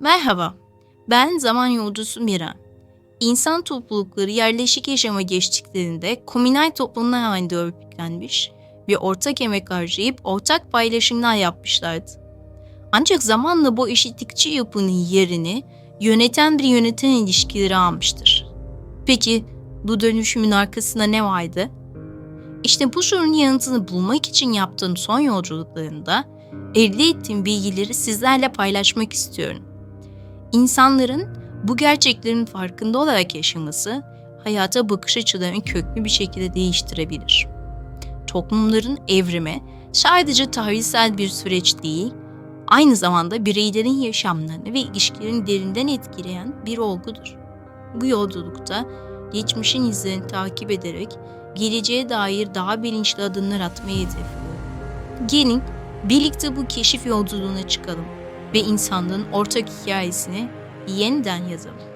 Merhaba, ben zaman yolcusu Mira. İnsan toplulukları yerleşik yaşama geçtiklerinde komünal toplumlar halinde örgütlenmiş ve ortak emek harcayıp ortak paylaşımlar yapmışlardı. Ancak zamanla bu eşitlikçi yapının yerini yöneten bir yöneten ilişkileri almıştır. Peki bu dönüşümün arkasında ne vardı? İşte bu sorunun yanıtını bulmak için yaptığım son yolculuklarında elde ettiğim bilgileri sizlerle paylaşmak istiyorum. İnsanların bu gerçeklerin farkında olarak yaşaması hayata bakış açılarını köklü bir şekilde değiştirebilir. Toplumların evrimi sadece tarihsel bir süreç değil, aynı zamanda bireylerin yaşamlarını ve ilişkilerini derinden etkileyen bir olgudur. Bu yolculukta geçmişin izlerini takip ederek geleceğe dair daha bilinçli adımlar atmayı hedefliyorum. Gelin birlikte bu keşif yolculuğuna çıkalım ve insanlığın ortak hikayesini yeniden yazalım.